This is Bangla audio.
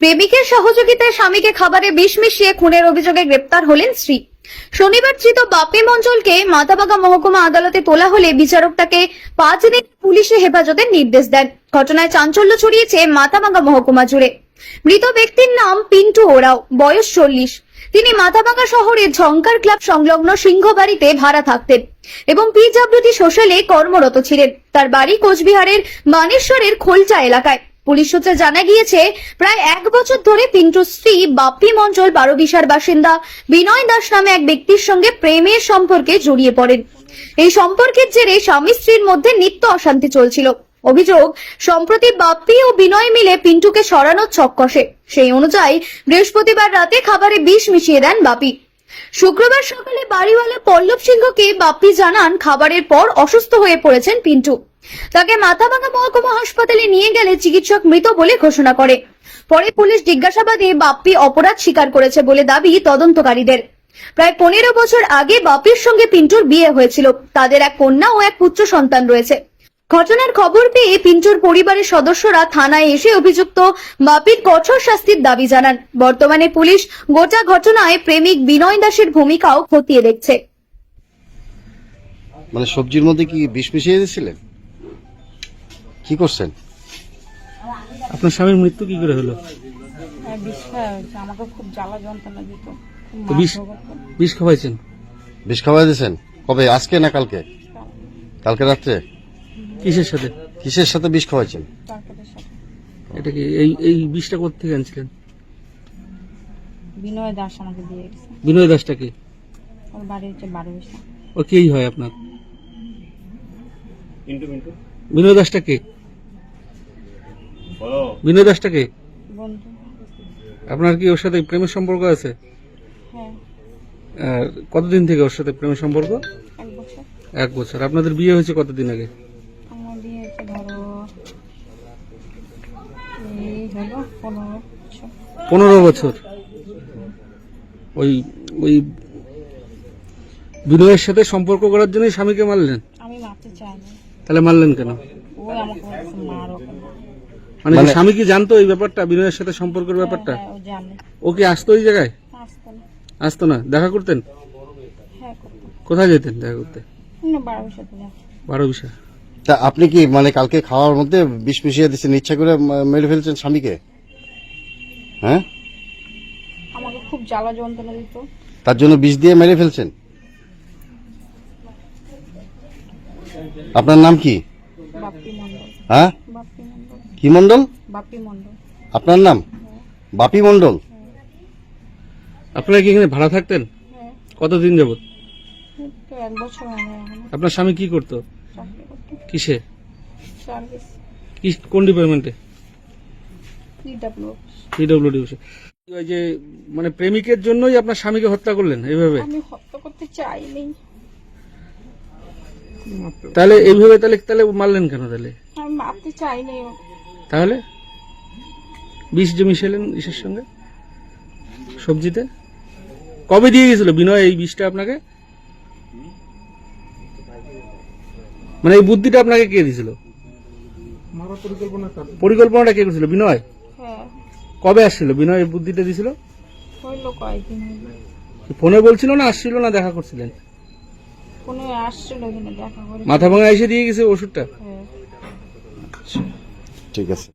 প্রেমিকের সহযোগিতায় স্বামীকে খাবারে বিষ মিশিয়ে খুনের অভিযোগে গ্রেপ্তার হলেন স্ত্রী। শনিবার ধৃত বাপি মঞ্চলকে মাথাভাঙা মহকুমা আদালতে তোলা হলে বিচারক তাকে পাঁচ দিন পুলিশে হেফাজতের নির্দেশ দেন। ঘটনায় চাঞ্চল্য ছড়িয়েছে মাথাভাঙা মহকুমা জুড়ে। মৃত ব্যক্তির নাম পিন্টু ওরাও, বয়স চল্লিশ। তিনি মাথাভাঙা শহরের ঝঙ্কার ক্লাব সংলগ্ন সিংহবাড়িতে ভাড়া থাকতেন এবং পিডব্লিউডি সোশ্যালে কর্মরত ছিলেন। তার বাড়ি কোচবিহারের মানেশ্বরের খোলচা এলাকায়। পুলিশ সূত্রে জানা গিয়েছে, প্রায় এক বছর ধরে পিন্টুর স্ত্রী বাপ্পি মঞ্চল বারোবিশার বাসিন্দা বিনয় দাস নামে এক ব্যক্তির সঙ্গে প্রেমের সম্পর্কে জড়িয়ে পড়েন। এই সম্পর্কের জেরে স্বামী স্ত্রীর মধ্যে নিত্য অশান্তি চলছিল। অভিযোগ, সম্প্রতি বাপ্পি ও বিনয় মিলে পিন্টুকে সরানোর ছক কষে সেই অনুযায়ী বৃহস্পতিবার রাতে খাবারে বিষ মিশিয়ে দেন বাপি শুক্রবার সকালে বাড়িওয়ালা পল্লব সিংহকে বাপ্পি জানান খাবারের পর অসুস্থ হয়ে পড়েছেন পিন্টু। তাকে মাথাভাঙা মহকুমা হাসপাতালে নিয়ে গেলে চিকিৎসক মৃত বলে ঘোষণা করে। পরে পুলিশ জিজ্ঞাসাবাদে বাপ্পি অপরাধ স্বীকার করেছে বলে দাবি তদন্তকারীদের। প্রায় পনেরো বছর আগে বাপির সঙ্গে পিন্টুর বিয়ে হয়েছিল। তাদের এক কন্যা ও এক পুত্র সন্তান রয়েছে। ঘটনার খবর পেয়ে পিন্টুর পরিবারের সদস্যরা থানায় এসে অভিযুক্ত বাপির কঠোর শাস্তির দাবি জানান। বর্তমানে পুলিশ গোটা ঘটনায় প্রেমিক বিনয় দাসের ভূমিকাও খতিয়ে দেখছে। মানে সবজির মধ্যে কি বিষ মিশিয়ে দিয়েছিলেন? কি করছেন? আপনার স্বামীর মৃত্যু কি করে হলো? হ্যাঁ বিষ খাওয়া হয়েছে আমাকে খুব জ্বালা যন্ত্রণা দিত। খুব তো বিষ মারধর করতো। বিষ খাওয়াইছেন? বিষ খাওয়াই দিয়েছেন? কবে? আজকে না কালকে। কালকে রাত্রে? কিসের সাথে? কিসের সাথে বিষ খাওয়াইছেন তারপরে এটা কি এই এই বিষটা কোথেকে আনছিলেন? বিনয় দাস আমাকে দিয়ে গেছে। বিনয় দাসটাকে ওর বাড়ি হচ্ছে বারোবিশা ও কেই হয় আপনার? বিনয় দাসটা দাসটাকে বিনয় দাসটাকে বন্ধু। আপনার কি ওর সাথে প্রেমের সম্পর্ক আছে? হ্যাঁ। আর কতদিন থেকে ওর সাথে প্রেমের সম্পর্ক? এক বছর। এক বছর। আপনাদের বিয়ে হয়েছে কতদিন আগে? পনেরো বছর। ওই ওই বিনয়ের সাথে সম্পর্ক করার জন্য স্বামীকে মারলেন? আমি মারতে চাই না। তাহলে মারলেন কেন? ওই আমাকে মারো মানে মানে- স্বামী কি জানতো এই ব্যাপারটা বিনয়ের সাথে সম্পর্কের ব্যাপারটা? হ্যাঁ, ও কি আসতো ওই জায়গায়? আসতো না। দেখা করতেন? হ্যাঁ কোথায় যেতেন দেখা করতে? বারো বিষয় তা আপনি কি মানে কালকে খাওয়ার মধ্যে বিষ মিশিয়ে দিচ্ছেন ইচ্ছা করে মেরে ফেলছেন স্বামীকে? হ্যাঁ? আমাকে খুব জ্বালা যন্ত্রণা দিত। তার জন্য বিষ দিয়ে মেরে ফেলছেন? আপনার নাম কি? হ্যাঁ? কি মন্ডল আপনার নাম? বাপি মন্ডল আপনারা কি এখানে ভাড়া থাকতেন? হ্যাঁ। কতদিন যাবত আপনার স্বামী কি করতো? কিসে? সার্ভিস কি কোন ডিপার্টমেন্টে? পিডাব্লিউ পিডব্লিউডি ওই যে মানে প্রেমিকের জন্যই আপনার স্বামীকে হত্যা করলেন এইভাবে? আমি হত্যা করতে চাইনি। তাহলে এইভাবে তাহলে তাহলে মারলেন কেন তাহলে? আমি মারতে চাইনি। তাহলে? বিষ যে মিশালেন ইসের সঙ্গে? সবজিতে? কবে দিয়ে গেছিল বিনয় এই বিষটা আপনাকে? মানে এই বুদ্ধিটা আপনাকে কে দিছিল? পরিকল্পনাটা কে করেছিল? বিনয়? হ্যাঁ। কবে আসছিল? বিনয় এই বুদ্ধিটা হইল ফোনে বলছিল না আসছিল না দেখা করছিলেন? ফোনে আসছিল এখানে দেখা করে মাথা ভাঙা এসে দিয়ে গেছে ওষুধটা? হ্যাঁ। ঠিক আছে।